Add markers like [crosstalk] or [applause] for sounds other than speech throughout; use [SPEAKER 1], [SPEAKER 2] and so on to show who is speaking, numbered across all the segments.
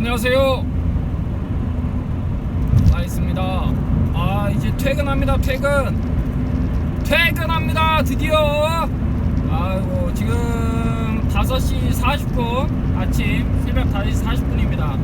[SPEAKER 1] 안녕하세요. 나 있습니다. 아 이제 퇴근합니다. 퇴근. 퇴근합니다. 드디어. 아이고 지금 5시 40분 아침 새벽 5시 40분입니다.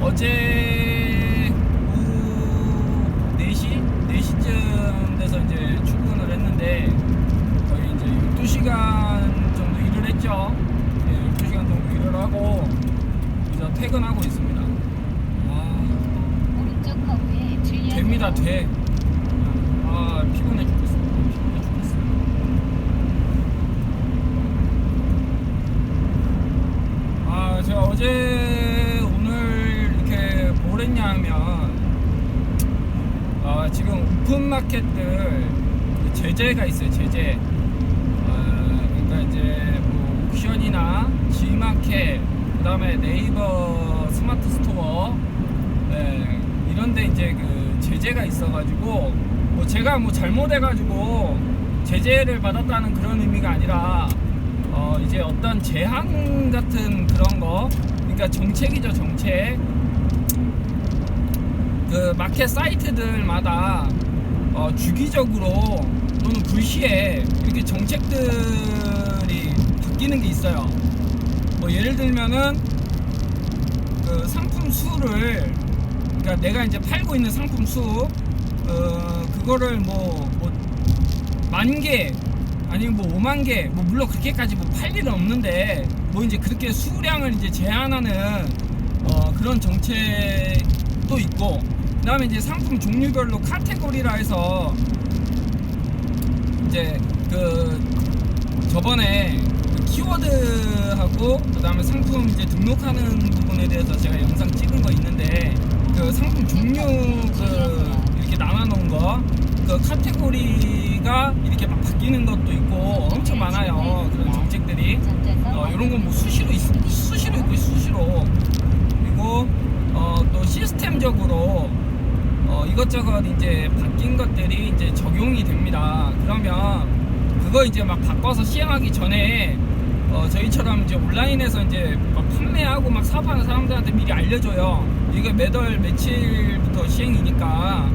[SPEAKER 1] 어제 오후 4시 4시쯤 돼서 이제 출근을 했는데 거의 이제 12시간 정도 일을 했죠. 네, 12시간 정도 일을 하고 이제 퇴근하고 있습니다. 아,
[SPEAKER 2] 오른쪽 커브에 주의하세요.
[SPEAKER 1] 됩니다, 돼. 아, 피곤해 죽겠어. 피곤해 죽겠어. 아, 제가 어제 오늘 이렇게 뭘 했냐 하면, 아, 지금 오픈마켓들 그 제재가 있어요, 제재. 아, 그러니까 이제 뭐 옥션이나 G마켓, 그 다음에 네이버 스마트 스토어, 네, 이런데 이제 그 제재가 있어가지고 뭐 제가 뭐 잘못해가지고 제재를 받았다는 그런 의미가 아니라 어 이제 어떤 제한 같은 그런 거 그러니까 정책이죠 정책. 그 마켓 사이트들마다 어 주기적으로 또는 불시에 이렇게 정책들이 바뀌는 게 있어요 뭐 예를 들면은 그 상품 수를 그러니까 내가 이제 팔고 있는 상품 수 어, 그거를 뭐, 뭐 만 개 아니면 뭐 5만 개 뭐 물론 그렇게까지 뭐 팔 일은 없는데 뭐 이제 그렇게 수량을 이제 제한하는 어, 그런 정책도 있고 그 다음에 이제 상품 종류별로 카테고리라 해서 이제 그 저번에 그 키워드하고 그다음에 상품 이제 등록하는 부분에 대해서 제가 영상 찍은 거 있는데 그 상품 종류 그 이렇게 나눠 놓은 거 그 카테고리가 이렇게 막 바뀌는 것도 있고 엄청 많아요 그런 정책들이 어, 이런 건 뭐 수시로 있, 수시로 있고 수시로 그리고 어, 또 시스템적으로 어, 이것저것 이제 바뀐 것들이 이제 적용이 됩니다. 그러면 그거 이제 막 바꿔서 시행하기 전에 어, 저희처럼 이제 온라인에서 이제 막 판매하고 막 사업하는 사람들한테 미리 알려줘요. 이게 매달 며칠부터 시행이니까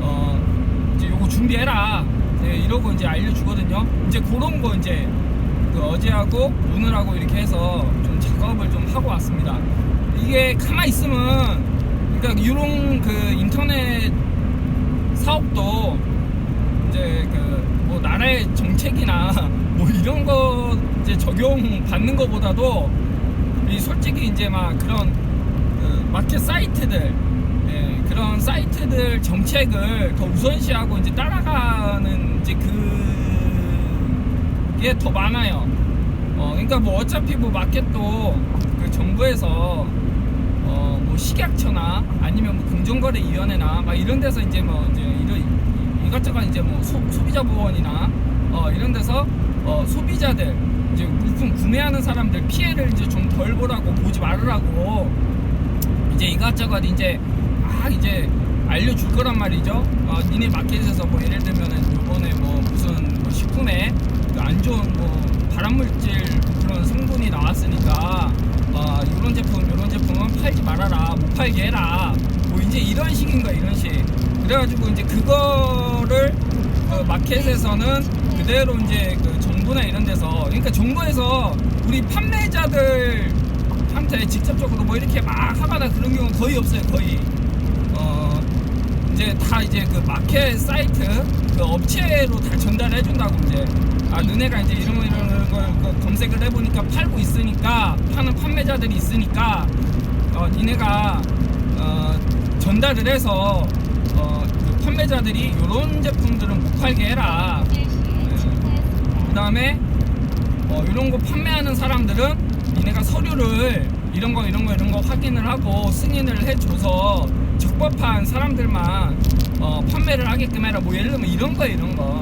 [SPEAKER 1] 어, 이제 요거 준비해라. 네, 이러고 이제 알려주거든요. 이제 그런 거 이제 그 어제하고 오늘하고 이렇게 해서 좀 작업을 좀 하고 왔습니다. 이게 가만히 있으면 그러니까 이런 그 인터넷 사업도 이제 그 뭐 나라의 정책이나 [laughs] 뭐 이런 거 이제 적용 받는 것보다도 이 솔직히 이제 막 그런 그 마켓 사이트들 예, 그런 사이트들 정책을 더 우선시하고 이제 따라가는 이제 그게 더 많아요. 어, 그러니까 뭐 어차피 뭐 마켓도 그 정부에서 어, 뭐 식약처나 아니면 뭐 공정거래위원회나 막 이런 데서 이제 뭐 이제 이런 이것저것 이제 뭐 소, 소비자 보건이나 어, 이런 데서 어, 소비자들 이제 물품 구매하는 사람들 피해를 이제 좀 덜 보라고 보지 말으라고 이제 이것저것 이제 막 이제 알려줄 거란 말이죠. 어, 니네 마켓에서 뭐 예를 들면은 요번에 뭐 무슨 뭐 식품에 그안 좋은 뭐 발암물질 그런 성분이 나왔으니까 어, 이런 제품 이런 제품은 팔지 말아라 못 팔게 해라 뭐 이제 이런 식인 거야 이런 식 그래가지고 이제 그거를 그 마켓에서는 그대로 이제 그 정부나 이런 데서. 그러니까 정부에서 우리 판매자들 한테 직접적으로 뭐 이렇게 막 하거나 그런 경우는 거의 없어요 거의. 어 이제 다 이제 그 마켓 사이트 그 업체로 다 전달해 준다고 이제. 아 너네가 이제 이런 거 이런 걸그 검색을 해보니까 팔고 있으니까 파는 판매자들이 있으니까 어 니네가 어 전달을 해서 어그 판매자들이 이런 제품들은 못 팔게 해라 그 다음에 어, 이런 거 판매하는 사람들은 니네가 서류를 이런 거 이런 거 이런 거 확인을 하고 승인을 해줘서 적법한 사람들만 어, 판매를 하게끔 해라. 뭐 예를 들면 이런 거 이런 거.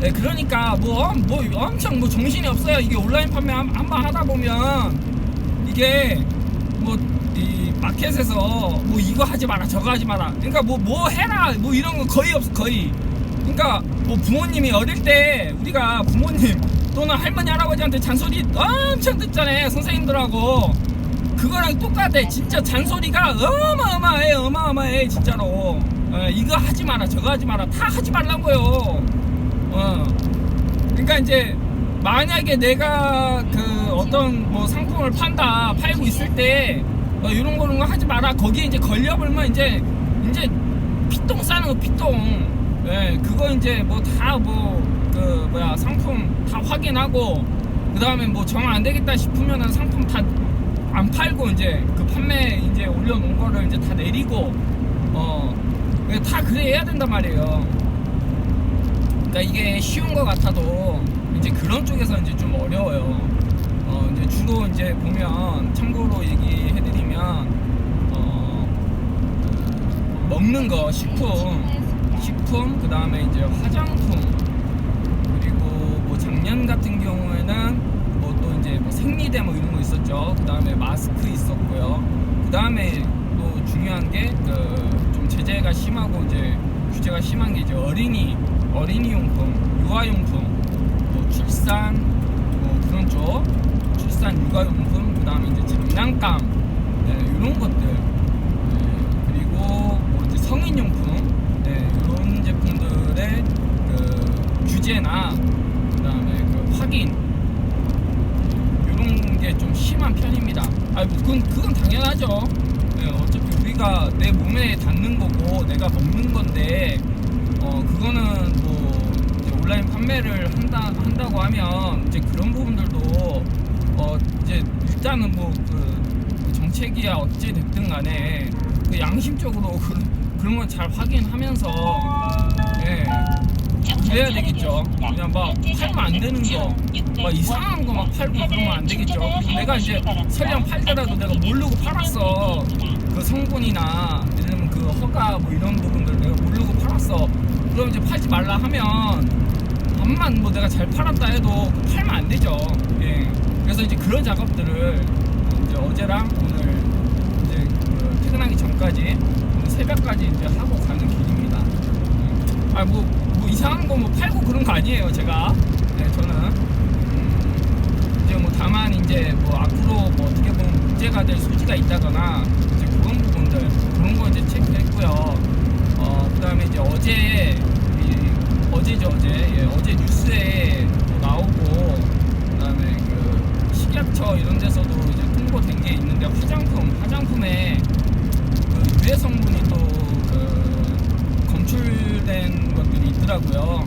[SPEAKER 1] 네, 그러니까 뭐, 뭐 엄청 뭐 정신이 없어요. 이게 온라인 판매 한번 하다 보면 이게 뭐 이 마켓에서 뭐 이거 하지 마라 저거 하지 마라. 그러니까 뭐뭐 해라. 뭐 이런 거 거의 없어 거의 그러니까 뭐 부모님이 어릴 때 우리가 부모님 또는 할머니 할아버지한테 잔소리 엄청 듣잖아요 선생님들하고 그거랑 똑같아. 진짜 잔소리가 어마어마해, 어마어마해, 진짜로. 어, 이거 하지 마라, 저거 하지 마라, 다 하지 말라고요. 어. 그러니까 이제 만약에 내가 그 어떤 뭐 상품을 판다, 팔고 있을 때 어, 이런 거는 거 하지 마라. 거기에 이제 걸려버리면 이제 이제 피똥 싸는 거 피똥. 예, 그거 이제 뭐 다 뭐 그 뭐야 상품 다 확인하고 그 다음에 뭐 정 안 되겠다 싶으면은 상품 다 안 팔고 이제 그 판매 이제 올려놓은 거를 이제 다 내리고 어다 그래 해야 된단 말이에요. 그러니까 이게 쉬운 것 같아도 이제 그런 쪽에서 이제 좀 어려워요. 어 이제 주로 이제 보면 참고로 얘기해드리면 어그 먹는 거 식품 식품 그 다음에 이제 화장품 그리고 뭐 작년 같은 경우에는 뭐 또 이제 뭐 생리대 뭐 이런 거 있었죠. 그 다음에 마스크 있었고요. 그 다음에 또 중요한 게 그 좀 제재가 심하고 이제 규제가 심한 게 이제 어린이 어린이 용품, 유아용품, 뭐 출산 뭐 그런 쪽 출산 유아용품 그 다음에 이제 장난감 네, 이런 것들 네, 그리고 뭐 이제 성인용품 네, 이런 제품들의 그 규제나 그다음에 그 확인 이런 게 좀 심한 편입니다. 아, 뭐 그건 그건 당연하죠. 네, 어차피 우리가 내 몸에 닿는 거고 내가 먹는 건데 어 그거는 뭐 온라인 판매를 한다 한다고 하면 이제 그런 부분들도 어 이제 일단은 뭐 그 정책이야 어찌 됐든 간에 그 양심적으로 [laughs] 그, 그런 건 잘 확인하면서 예 그래야 되겠죠. 그냥 막 팔면 안 되는 거, 막 이상한 거 막 팔고 그러면 안 되겠죠. 내가 이제 설령 팔더라도 내가 모르고 팔았어. 그 성분이나 들면 그 허가 뭐 이런 부분들 내가 모르고 팔았어. 그럼 이제 팔지 말라 하면 암만 뭐 내가 잘 팔았다 해도 팔면 안 되죠. 예. 그래서 이제 그런 작업들을 이제 어제랑 오늘 이제 그 퇴근하기 전까지 새벽까지 이제 하고 가는 길입니다. 아뭐 뭐 이상한 거 뭐 팔고 그런 거 아니에요 제가. 네 저는. 음, 이제 뭐 다만 이제 뭐 앞으로 뭐 어떻게 보면 문제가 될 소지가 있다거나 이제 그런 부분들 그런 거 이제 체크했고요. 어 그다음에 이제 어제 이, 어제죠 어제. 예, 어제 뉴스에 또 나오고 그다음에 그 식약처 이런 데서도 이제 통보된 게 있는데 화장품 화장품에 있더라고요.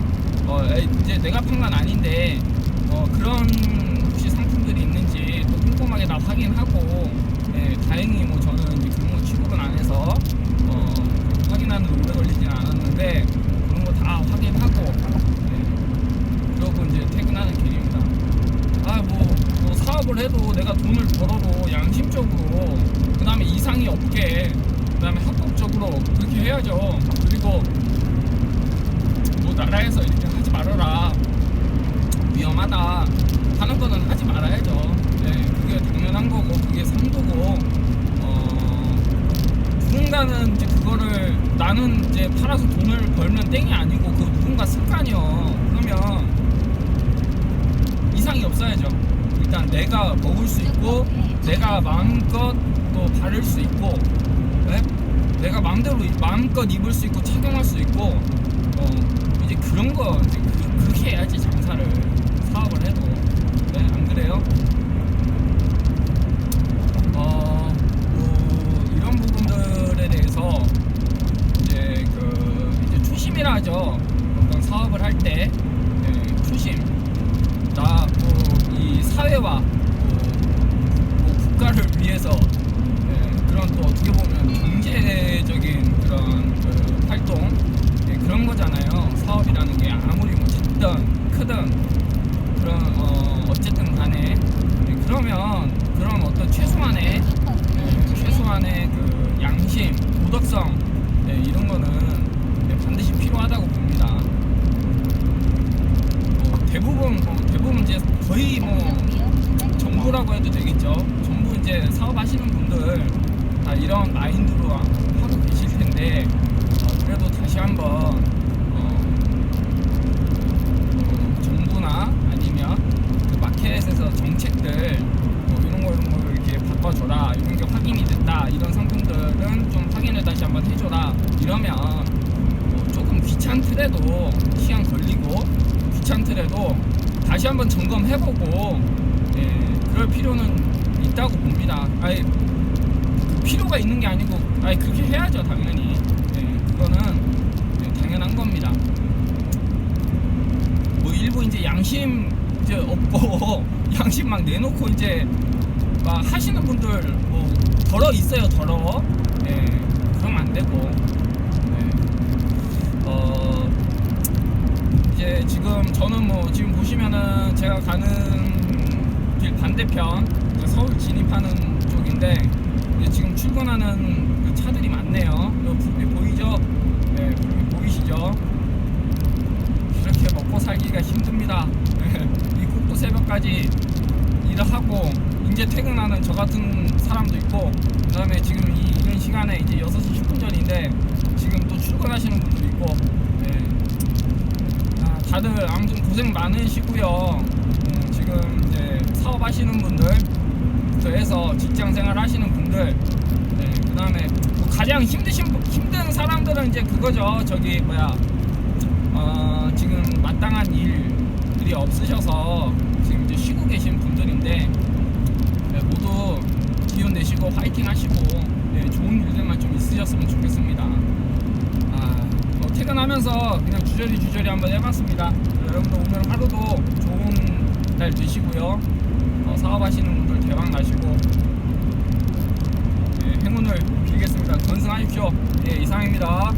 [SPEAKER 1] 어, 이제 내가 판 건 아닌데 어, 그런 혹시 상품들이 있는지 또 꼼꼼하게 다 확인하고 예, 다행히 뭐 저는 이제 거 취급은 안 해서 어, 확인하는 데 오래 걸리진 않았는데 그런 거 다 확인하고 예, 그러고 이제 퇴근하는 길입니다. 아뭐 뭐 사업을 해도 내가 돈을 벌어도 양심적으로 그 다음에 이상이 없게 그 다음에 합법적으로 그렇게 해야죠 나라에서 이렇게 하지 말아라 위험하다 하는 거는 하지 말아야죠 네, 그게 당연한 거고 그게 상도고 어 누군가는 이제 그거를 나는 이제 팔아서 돈을 벌면 땡이 아니고 그 누군가 습관이요 그러면 이상이 없어야죠. 일단 내가 먹을 수 있고 내가 마음껏 또 바를 수 있고 네? 내가 마음대로 마음껏 입을 수 있고 착용할 수 있고 어 그런 거 대부분 뭐 대부분 이제 거의 뭐 정부라고 해도 되겠죠. 정부 이제 사업하시는 분들 다 이런 마인드로 하고 계실 텐데 어, 그래도 다시 한번 어, 정부나 아니면 그 마켓에서 정책들 뭐 이런 거 이런 거 이렇게 바꿔줘라 이런 게 확인이 됐다 이런 상품들은 좀 확인을 다시 한번 해줘라 이러면 뭐 조금 귀찮더라도 시간 걸리고 귀찮더라도 다시 한번 점검해보고 예, 그럴 필요는 있다고 봅니다. 그 필요가 있는 게 아니고 아니 그렇게 해야죠 당연히 예, 그거는 예, 당연한 겁니다. 뭐 일부 이제 양심 이제 없고 [laughs] 양심 막 내놓고 이제 막 하시는 분들 뭐 덜어 있어요 덜어 예 그러면 안 되고 예. 어 이제 지금 저는 뭐 지금 보시면은 제가 가는 길 반대편 그 서울 진입하는 쪽인데 지금 출근하는 그 차들이 많네요 요 불빛 보이죠? 네 불빛 보이시죠? 이렇게 먹고 살기가 힘듭니다. [laughs] 이 꼭두 새벽까지 일을 하고 이제 퇴근하는 저 같은 사람도 있고 그 다음에 지금 이 이런 시간에 이제 6시 10분 전인데 지금 또 출근하시는 분도 있고 다들 아무튼 고생 많으시고요. 음, 지금 이제 사업하시는 분들 또 해서 직장 생활 하시는 분들 네, 그 다음에 뭐 가장 힘드신 분- 힘든 사람들은 이제 그거죠. 저기 뭐야 어, 지금 마땅한 일들이 없으셔서 지금 이제 쉬고 계신 분들인데 네, 모두 기운 내시고 화이팅 하시고 네, 좋은 일들만 좀 있으셨으면 좋겠습니다. 퇴근하면서 그냥 주저리 주저리 한번 해봤습니다. 여러분들 오늘 하루도 좋은 날 되시고요. 어, 사업하시는 분들 대박 나시고 네, 행운을 빌겠습니다. 건승하십시오. 예, 이상입니다.